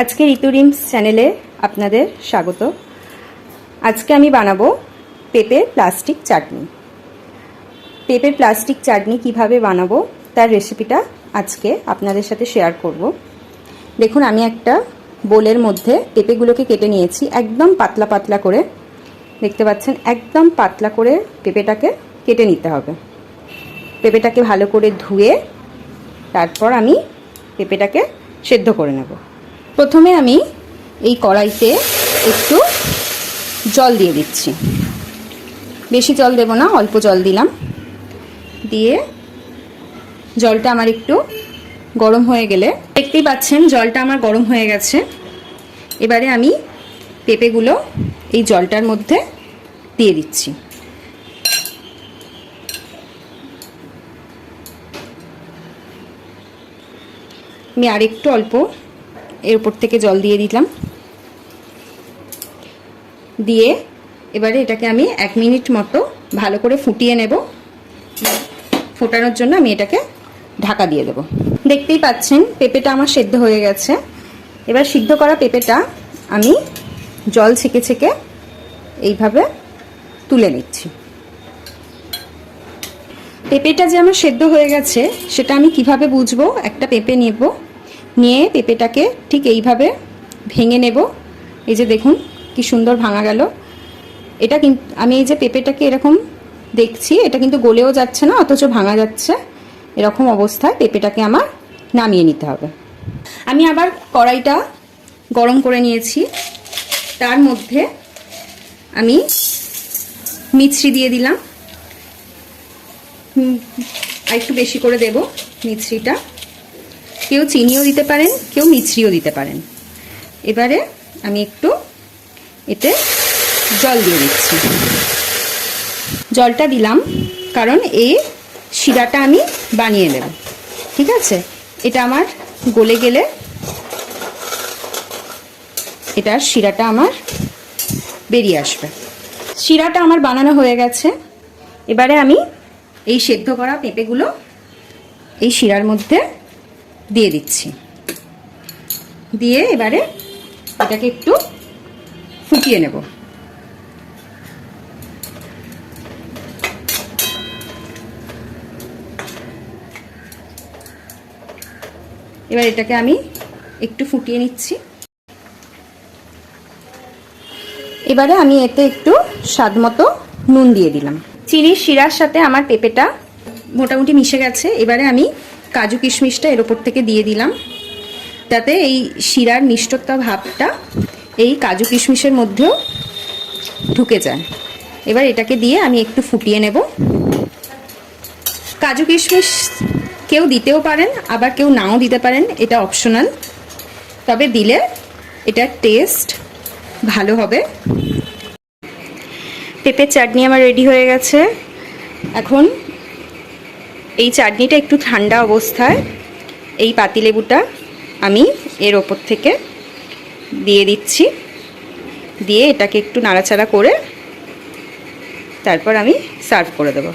আজকে ঋতু রিমস চ্যানেলে আপনাদের স্বাগত। আজকে আমি বানাবো পেঁপের প্লাস্টিক চাটনি। পেঁপের প্লাস্টিক চাটনি কীভাবে বানাবো তার রেসিপিটা আজকে আপনাদের সাথে শেয়ার করব। দেখুন, আমি একটা বোলের মধ্যে পেঁপেগুলোকে কেটে নিয়েছি, একদম পাতলা পাতলা করে। দেখতে পাচ্ছেন, একদম পাতলা করে পেঁপেটাকে কেটে নিতে হবে। পেঁপেটাকে ভালো করে ধুয়ে তারপর আমি পেঁপেটাকে সেদ্ধ করে নেব। প্রথমে আমি এই কড়াইতে একটু জল দিয়ে দিচ্ছি। বেশি জল দেব না, অল্প জল দিলাম। দিয়ে জলটা আমার একটু গরম হয়ে গেলে, দেখতেই পাচ্ছেন জলটা আমার গরম হয়ে গেছে। এবারে আমি পেঁপেগুলো এই জলটার মধ্যে দিয়ে দিচ্ছি। আমি আরেকটু অল্প এর উপর থেকে জল দিয়ে দিলাম। দিয়ে এবারে এটাকে আমি এক মিনিট মতো ভালো করে ফুটিয়ে নেব। ফোটানোর জন্য আমি এটাকে ঢাকা দিয়ে দেবো। দেখতেই পাচ্ছেন, পেঁপেটা আমার সেদ্ধ হয়ে গেছে। এবার সিদ্ধ করা পেঁপেটা আমি জল ছেঁকে ছেঁকে এইভাবে তুলে নিচ্ছি। পেঁপেটা যে আমার সেদ্ধ হয়ে গেছে, সেটা আমি কীভাবে বুঝব? একটা পেঁপে নেব। নিয়ে পেঁপেটাকে ঠিক এইভাবে ভেঙে নেব। এই যে দেখুন, কি সুন্দর ভাঙা গেল। এটা কিন্তু আমি এই যে পেঁপেটাকে এরকম দেখছি, এটা কিন্তু গলেও যাচ্ছে না, অথচ ভাঙা যাচ্ছে। এরকম অবস্থায় পেঁপেটাকে আমার নামিয়ে নিতে হবে। আমি আবার কড়াইটা গরম করে নিয়েছি। তার মধ্যে আমি মিছরি দিয়ে দিলাম। আর একটু বেশি করে দেব মিছরিটা। কেউ চিনিও দিতে পারেন, কেউ মিছরিও দিতে পারেন। এবারে আমি একটু এতে জল দিয়ে দিচ্ছি। জলটা দিলাম, কারণ এই শিরাটা আমি বানিয়ে নেব। ঠিক আছে? এটা আমার গলে গেলে এটার শিরাটা আমার বেরিয়ে আসবে। শিরাটা আমার বানানো হয়ে গেছে। এবারে আমি এই সেদ্ধ করা পেঁপেগুলো এই শিরার মধ্যে দিয়ে দিচ্ছি। দিয়ে এবারে এটাকে একটু ফুটিয়ে নেব। এবার এটাকে আমি একটু ফুটিয়ে নিচ্ছি। এবারে আমি এতে একটু স্বাদ মতো নুন দিয়ে দিলাম। চিনির শিরার সাথে আমার পেঁপেটা মোটামুটি মিশে গেছে। এবারে আমি কাজু কিশমিশটা এর ওপর থেকে দিয়ে দিলাম। তাতে এই শিরার মিষ্টতা ভাবটা এই কাজু কিশমিশের মধ্যেও ঢুকে যায়। এবার এটাকে দিয়ে আমি একটু ফুটিয়ে নেব। কাজু কিশমিশ কেউ দিতেও পারেন আবার কেউ নাও দিতে পারেন এটা অপশনাল। তবে দিলে এটার টেস্ট ভালো হবে। পেঁপের চাটনি আমার রেডি হয়ে গেছে। এখন এই চাটনিটা একটু ঠান্ডা অবস্থায়, এই পাতিলেবুটা আমি এর ওপর থেকে দিয়ে দিচ্ছি। দিয়ে এটাকে একটু নাড়াচাড়া করে তারপর আমি সার্ভ করে দেবো।